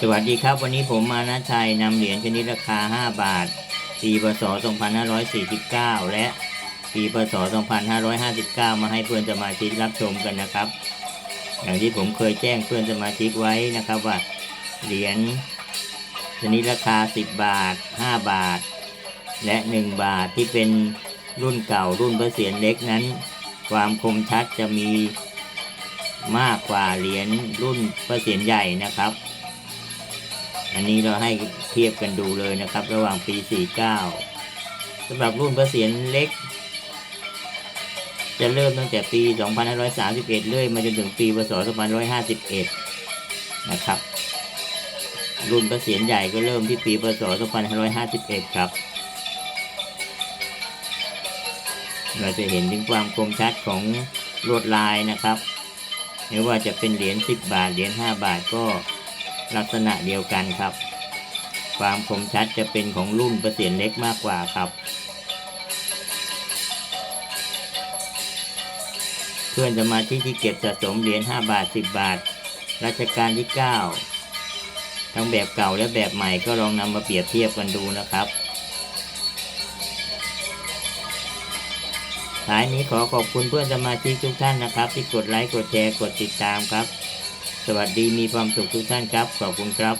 สวัสดีครับ วันนี้ผมมานะชัยนำเหรียญชนิดราคา 5 บาท ปีพศ 2549 และปีพศ 2559 มาให้เพื่อนสมาชิกรับชมกันนะครับ อย่างที่ผมเคยแจ้งเพื่อนสมาชิกไว้นะครับว่า เหรียญชนิดราคา 10 บาท 5 บาท และ 1 บาทที่เป็นรุ่นเก่ารุ่นพระเศียรเล็กนั้น ความคมชัดจะมีมากกว่าเหรียญรุ่นพระเศียรใหญ่นะครับ อันนี้เราให้เทียบกันดูเลยนะครับ ระหว่างปี 49สำหรับรุ่นพระเศียรเล็ก จะเริ่มตั้งแต่ปี 2531 เรื่อยมาจนถึงปีพศ2551 นะครับ รุ่นพระเศียรใหญ่ก็เริ่มที่ปีพศ2551 ครับเราจะเห็นถึงความคมชัดของลวดลายนะครับ ไม่ว่าจะเป็นเหรียญ 10 บาท เหรียญ 5 บาทก็ ลักษณะเดียวกันครับ ความคมชัดจะเป็นของรุ่นประเสียนเล็กมากกว่าครับ เพื่อนสมาชิกที่เก็บสะสมเหรียญ5บาท 10 บาท รัชกาลที่ 9 ทั้งแบบเก่าและแบบใหม่ก็ลองนำมาเปรียบเทียบกันดูนะครับท้ายนี้ขอขอบคุณเพื่อนสมาชิกทุกท่านนะครับ ที่กดไลค์กดแชร์กดติดตามครับ สวัสดีมีความสุขทุกท่านครับ ขอบคุณครับ